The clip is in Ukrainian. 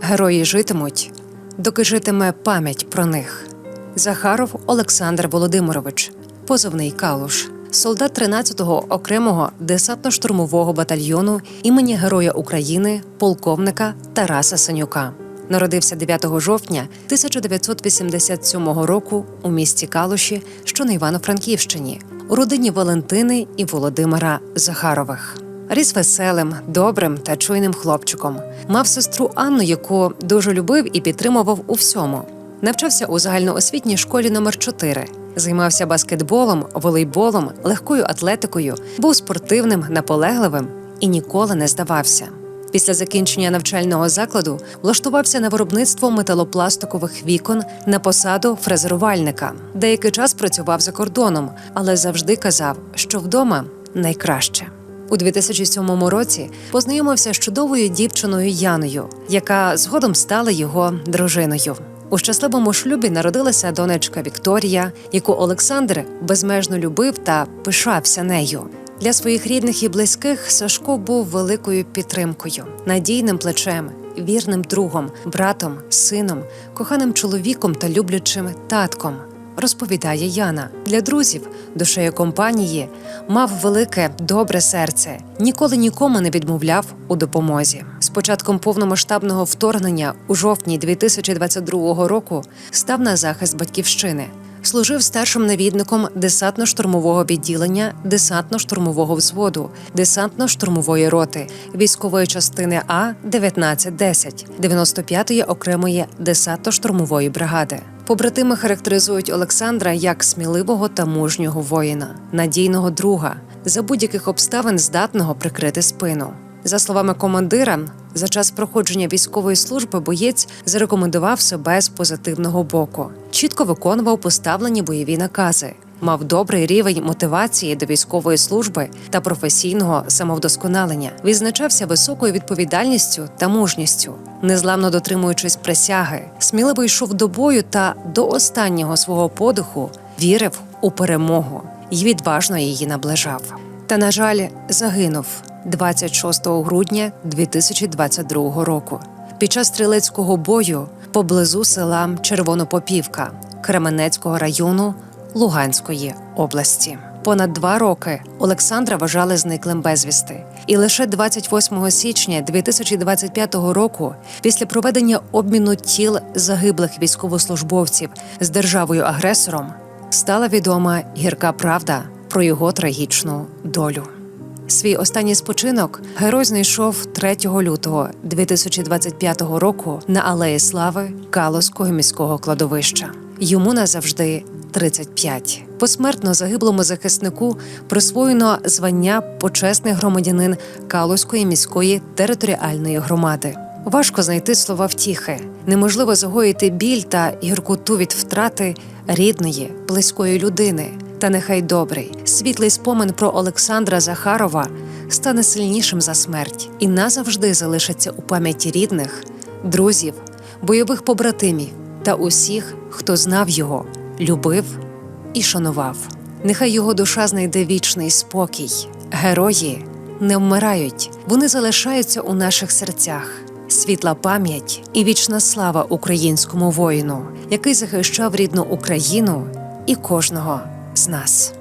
Герої житимуть, доки житиме пам'ять про них. Захаров Олександр Володимирович, позивний Калуш, солдат 13-го окремого десантно-штурмового батальйону імені Героя України, полковника Тараса Санюка. Народився 9 жовтня 1987 року у місті Калуші, що на Івано-Франківщині, у родині Валентини і Володимира Захарових. Ріс веселим, добрим та чуйним хлопчиком. Мав сестру Анну, яку дуже любив і підтримував у всьому. Навчався у загальноосвітній школі номер 4 Займався баскетболом, волейболом, легкою атлетикою, був спортивним, наполегливим і ніколи не здавався. Після закінчення навчального закладу влаштувався на виробництво металопластикових вікон на посаду фрезерувальника. Деякий час працював за кордоном, але завжди казав, що вдома найкраще. У 2007 році познайомився з чудовою дівчиною Яною, яка згодом стала його дружиною. У щасливому шлюбі народилася донечка Вікторія, яку Олександр безмежно любив та пишався нею. Для своїх рідних і близьких Сашко був великою підтримкою, надійним плечем, вірним другом, братом, сином, коханим чоловіком та люблячим татком. Розповідає Яна для друзів, душею компанії, мав велике добре серце, ніколи нікому не відмовляв у допомозі. З початком повномасштабного вторгнення у жовтні 2022 року став на захист батьківщини. Служив старшим навідником десантно-штурмового відділення десантно-штурмового взводу, десантно-штурмової роти, військової частини А 1910 95-ї окремої десантно-штурмової бригади. Побратими характеризують Олександра як сміливого та мужнього воїна, надійного друга, за будь-яких обставин здатного прикрити спину. За словами командира, за час проходження військової служби боєць зарекомендував себе з позитивного боку, чітко виконував поставлені бойові накази, мав добрий рівень мотивації до військової служби та професійного самовдосконалення, відзначався високою відповідальністю та мужністю, незламно дотримуючись присяги, сміливо йшов до бою та до останнього свого подиху вірив у перемогу і відважно її наближав. Та, на жаль, загинув 26 грудня 2022 року. Під час стрілецького бою поблизу села Червонопопівка Кременецького району Луганської області. Понад два роки Олександра вважали зниклим безвісти, і лише 28 січня 2025 року, після проведення обміну тіл загиблих військовослужбовців з державою-агресором, стала відома гірка правда про його трагічну долю. Свій останній спочинок герой знайшов 3 лютого 2025 року на алеї слави Калоського міського кладовища. Йому назавжди 35. Посмертно загиблому захиснику присвоєно звання почесний громадянин Калоської міської територіальної громади. Важко знайти слова втіхи, неможливо загоїти біль та гіркоту від втрати рідної, близької людини. Та нехай добрий, світлий спомин про Олександра Захарова стане сильнішим за смерть і назавжди залишиться у пам'яті рідних, друзів, бойових побратимів та усіх, хто знав його, любив і шанував. Нехай його душа знайде вічний спокій. Герої не вмирають, вони залишаються у наших серцях. Світла пам'ять і вічна слава українському воїну, який захищав рідну Україну і кожного з нас.